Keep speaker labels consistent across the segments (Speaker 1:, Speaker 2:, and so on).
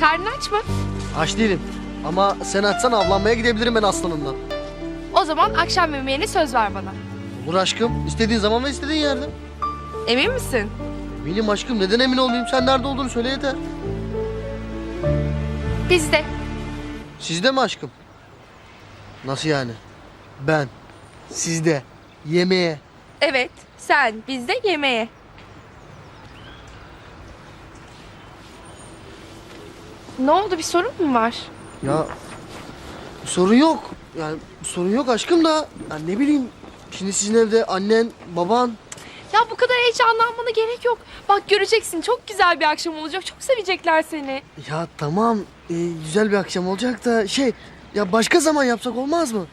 Speaker 1: Karnın aç mı?
Speaker 2: Aç değilim. Ama sen açsan avlanmaya gidebilirim ben aslanımdan.
Speaker 1: O zaman akşam yemeğine söz ver bana.
Speaker 2: Olur aşkım. İstediğin zaman ve istediğin yerde.
Speaker 1: Emin misin?
Speaker 2: Benim aşkım neden emin olmayayım? Sen nerede olduğunu söyle yeter.
Speaker 1: Bizde.
Speaker 2: Sizde mi aşkım? Nasıl yani? Ben. Sizde. Yemeğe.
Speaker 1: Evet, sen bizde yemeğe. Ne oldu bir sorun mu var?
Speaker 2: Ya sorun yok. Yani sorun yok aşkım da. Ya ne bileyim. Şimdi sizin evde annen, baban.
Speaker 1: Ya bu kadar heyecanlanmana gerek yok. Bak göreceksin çok güzel bir akşam olacak. Çok sevecekler seni.
Speaker 2: Ya tamam. e, güzel bir akşam olacak da şey. Ya başka zaman yapsak olmaz mı?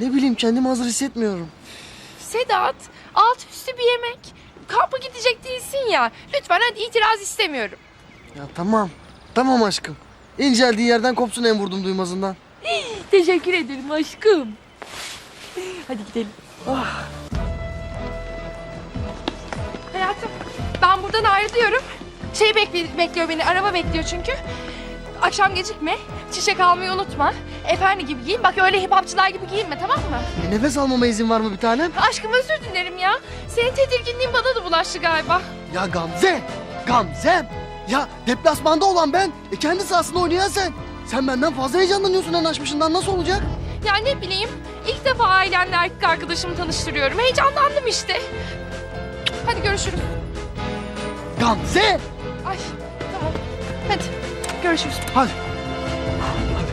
Speaker 2: Ne bileyim kendimi hazır hissetmiyorum.
Speaker 1: Sedat, alt üstü bir yemek. Kampa gidecek değilsin ya. Lütfen hadi itiraz istemiyorum.
Speaker 2: Ya tamam. Tamam aşkım. İnceldiği yerden kopsun en vurdum duymazından.
Speaker 1: Teşekkür ederim aşkım. Hadi gidelim. Hayatım, ben buradan ayrılıyorum. Şey bekli- bekliyor beni, araba bekliyor çünkü. Akşam gecikme, çiçek almayı unutma. Efendi gibi giyin, bak öyle hip hopçılar gibi giyinme tamam mı?
Speaker 2: E, nefes almama izin var mı bir tanem?
Speaker 1: Aşkım özür dilerim ya. Senin tedirginliğin bana da bulaştı galiba.
Speaker 2: Ya Gamze! Gamze! Ya deplasmanda olan ben. E kendi sahasında oynayan sen. Sen benden fazla heyecanlanıyorsun en açmışından nasıl olacak?
Speaker 1: Ya ne bileyim, ilk defa ailemle erkek arkadaşımı tanıştırıyorum. Heyecanlandım işte. Hadi görüşürüz.
Speaker 2: Gamze!
Speaker 1: Ay tamam. Hadi görüşürüz.
Speaker 2: Hadi. Hadi.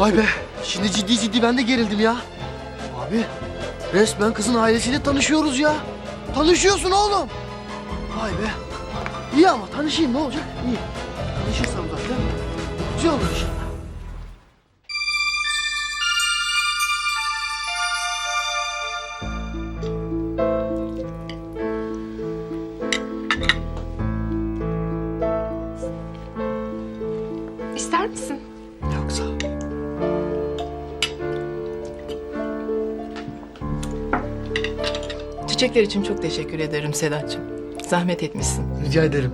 Speaker 2: Vay be. Şimdi ciddi ciddi ben de gerildim ya. Abi resmen kızın ailesiyle tanışıyoruz ya. Tanışıyorsun oğlum. Vay be. İyi ama tanışayım ne olacak? İyi. Tanışırsam zaten güzel olur inşallah.
Speaker 1: İster misin?
Speaker 2: Yok sağ ol.
Speaker 3: Çiçekler için çok teşekkür ederim Sedat'cığım. Zahmet etmişsin.
Speaker 2: Rica ederim.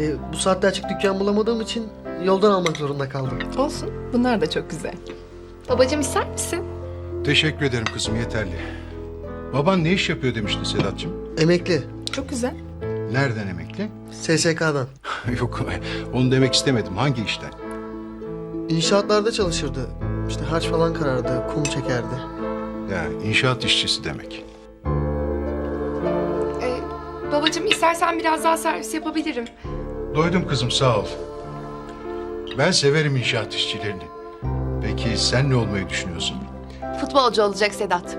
Speaker 2: E, bu saatte açık dükkan bulamadığım için yoldan almak zorunda kaldım.
Speaker 3: Olsun. Bunlar da çok güzel.
Speaker 1: Babacığım ister misin?
Speaker 4: Teşekkür ederim kızım yeterli. Baban ne iş yapıyor demişti Sedat'cığım.
Speaker 2: Emekli.
Speaker 3: Çok güzel.
Speaker 4: Nereden emekli?
Speaker 2: SSK'dan.
Speaker 4: Yok onu demek istemedim. Hangi işten?
Speaker 2: İnşaatlarda çalışırdı. İşte harç falan karardı, kum çekerdi.
Speaker 4: Ya inşaat işçisi demek.
Speaker 1: Ee, babacığım istersen biraz daha servis yapabilirim.
Speaker 4: Doydum kızım sağ ol. Ben severim inşaat işçilerini. Peki sen ne olmayı düşünüyorsun?
Speaker 1: Futbolcu olacak Sedat.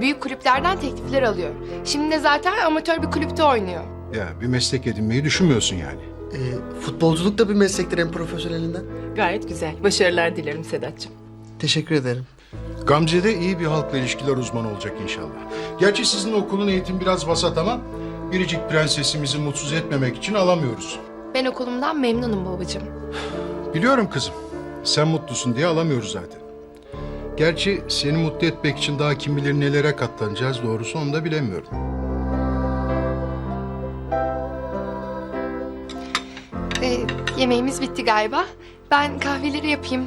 Speaker 1: Büyük kulüplerden teklifler alıyor. Şimdi de zaten amatör bir kulüpte oynuyor.
Speaker 4: Ya bir meslek edinmeyi düşünmüyorsun yani.
Speaker 2: E, futbolculuk da bir meslektir en profesyonelinden.
Speaker 3: Gayet güzel. Başarılar dilerim Sedat'cığım.
Speaker 2: Teşekkür ederim.
Speaker 4: Gamze de iyi bir halkla ilişkiler uzmanı olacak inşallah. Gerçi sizin okulun eğitim biraz vasat ama... ...biricik prensesimizi mutsuz etmemek için alamıyoruz.
Speaker 1: Ben okulumdan memnunum babacığım.
Speaker 4: Biliyorum kızım. Sen mutlusun diye alamıyoruz zaten. Gerçi seni mutlu etmek için daha kim bilir nelere katlanacağız doğrusu onu da bilemiyorum.
Speaker 1: Ee, yemeğimiz bitti galiba. Ben kahveleri yapayım.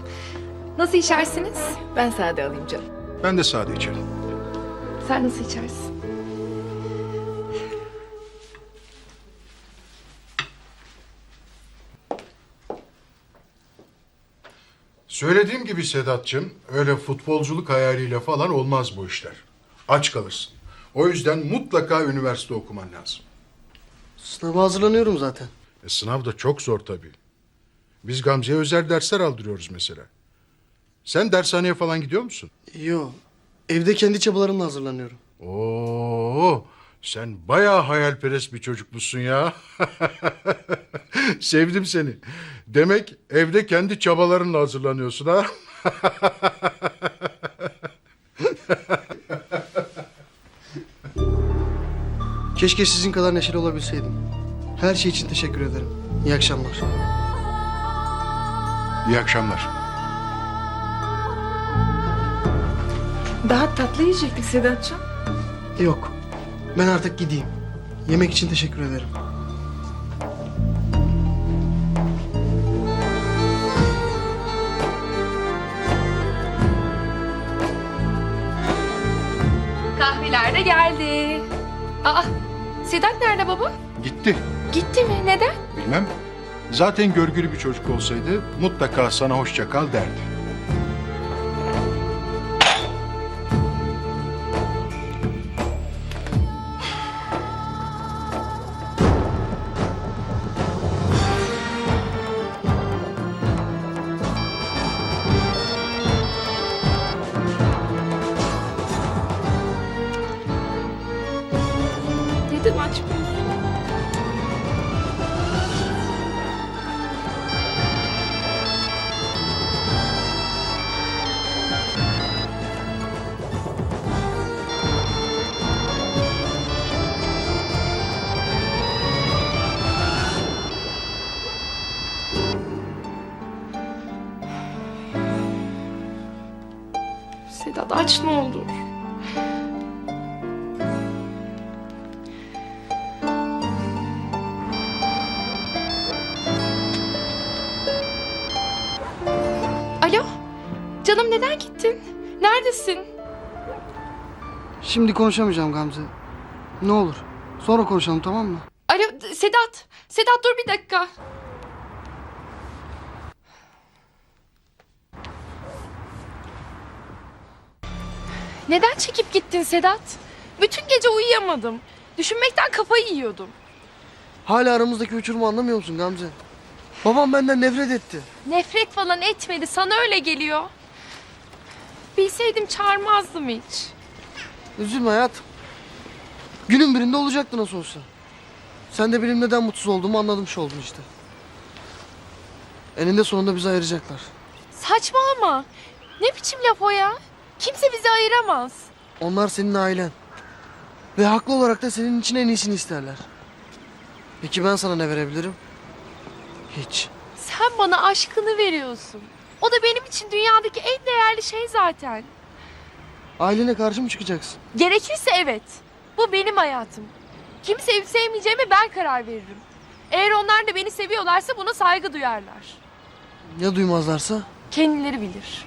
Speaker 1: Nasıl içersiniz?
Speaker 3: Ben sade alayım canım.
Speaker 4: Ben de sade içerim.
Speaker 1: Sen nasıl içersin?
Speaker 4: Söylediğim gibi Sedat'cığım öyle futbolculuk hayaliyle falan olmaz bu işler. Aç kalırsın. O yüzden mutlaka üniversite okuman lazım.
Speaker 2: Sınava hazırlanıyorum zaten.
Speaker 4: E, sınav da çok zor tabii. Biz Gamze'ye özel dersler aldırıyoruz mesela. Sen dershaneye falan gidiyor musun?
Speaker 2: Yo, evde kendi çabalarımla hazırlanıyorum.
Speaker 4: Oo, sen bayağı hayalperest bir çocukmuşsun ya. Sevdim seni. Demek evde kendi çabalarınla hazırlanıyorsun ha?
Speaker 2: Keşke sizin kadar neşeli olabilseydim. Her şey için teşekkür ederim. İyi akşamlar.
Speaker 4: İyi akşamlar.
Speaker 3: Daha tatlı yiyecektik Sedat'cığım.
Speaker 2: Yok, ben artık gideyim. Yemek için teşekkür ederim.
Speaker 1: Geldi. Aa, Sedat nerede baba?
Speaker 4: Gitti.
Speaker 1: Gitti mi? Neden?
Speaker 4: Bilmem. Zaten görgülü bir çocuk olsaydı mutlaka sana hoşça kal derdi.
Speaker 1: Dedim açmıyor. Sedat aç ne olur. Alo? Canım neden gittin? Neredesin?
Speaker 2: Şimdi konuşamayacağım Gamze. Ne olur. Sonra konuşalım tamam mı?
Speaker 1: Alo Sedat. Sedat dur bir dakika. Neden çekip gittin Sedat? Bütün gece uyuyamadım. Düşünmekten kafayı yiyordum.
Speaker 2: Hala aramızdaki uçurumu anlamıyor musun Gamze? Babam benden nefret etti.
Speaker 1: Nefret falan etmedi. Sana öyle geliyor. Bilseydim çağırmazdım hiç.
Speaker 2: Üzülme hayatım. Günün birinde olacaktı nasıl olsa. Sen de benim neden mutsuz olduğumu anlamış oldun işte. Eninde sonunda bizi ayıracaklar.
Speaker 1: Saçmalama. Ne biçim laf o ya? Kimse bizi ayıramaz.
Speaker 2: Onlar senin ailen. Ve haklı olarak da senin için en iyisini isterler. Peki ben sana ne verebilirim? Hiç.
Speaker 1: Sen bana aşkını veriyorsun. O da benim için dünyadaki en değerli şey zaten.
Speaker 2: Ailene karşı mı çıkacaksın?
Speaker 1: Gerekirse evet. Bu benim hayatım. Kimi sevip sevmeyeceğime ben karar veririm. Eğer onlar da beni seviyorlarsa buna saygı duyarlar.
Speaker 2: Ya duymazlarsa?
Speaker 1: Kendileri bilir.